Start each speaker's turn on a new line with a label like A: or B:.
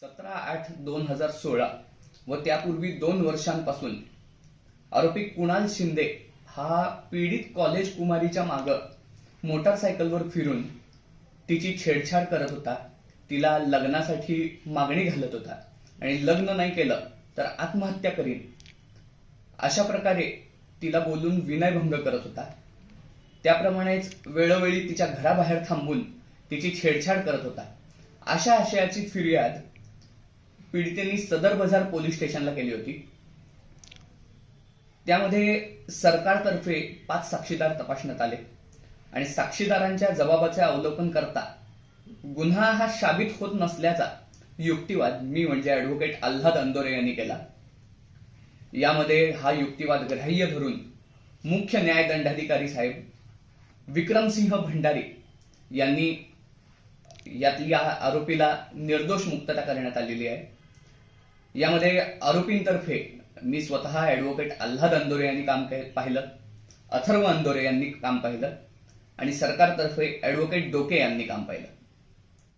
A: सतरा आठ दोन हजार सोळा व त्यापूर्वी दोन वर्षांपासून. आरोपी कुणाल शिंदे हा पीडित कॉलेज कुमारीच्या माग मोटारसायकलवर फिरून तिची छेडछाड करत होता. तिला लग्नासाठी मागणी घालत होता आणि लग्न नाही केलं तर आत्महत्या करीन. अशा प्रकारे तिला बोलून विनयभंग करत होता. त्याप्रमाणेच वेळोवेळी तिच्या घराबाहेर थांबून तिची छेडछाड करत होता. अशा आशयाची फिर्याद पीडितेने सदर बाजार पोलीस स्टेशनला केली होती. त्यामध्ये सरकारतर्फे पाच साक्षीदार तपासण्यात आले. आणि साक्षीदारांच्या जबाबाचे अवलोकन करता गुन्हा हा शाबित होत नसल्याचा युक्तिवाद मी म्हणजे ऍडव्होकेट आल्हाद अंदोरे यांनी केला. यामध्ये हा युक्तिवाद ग्राह्य धरून मुख्य न्यायदंडाधिकारी साहेब विक्रमसिंह भंडारी यांनी यातल्या आरोपीला निर्दोष मुक्तता करण्यात आलेली आहे. यामध्ये आरोपींतर्फे मी स्वतः ऍडव्होकेट आल्हाद अंदोरे यांनी काम पाहिलं. अथर्व अंदोरे यांनी काम पाहिलं. आणि सरकारतर्फे ऍडव्होकेट डोके यांनी काम पाहिलं.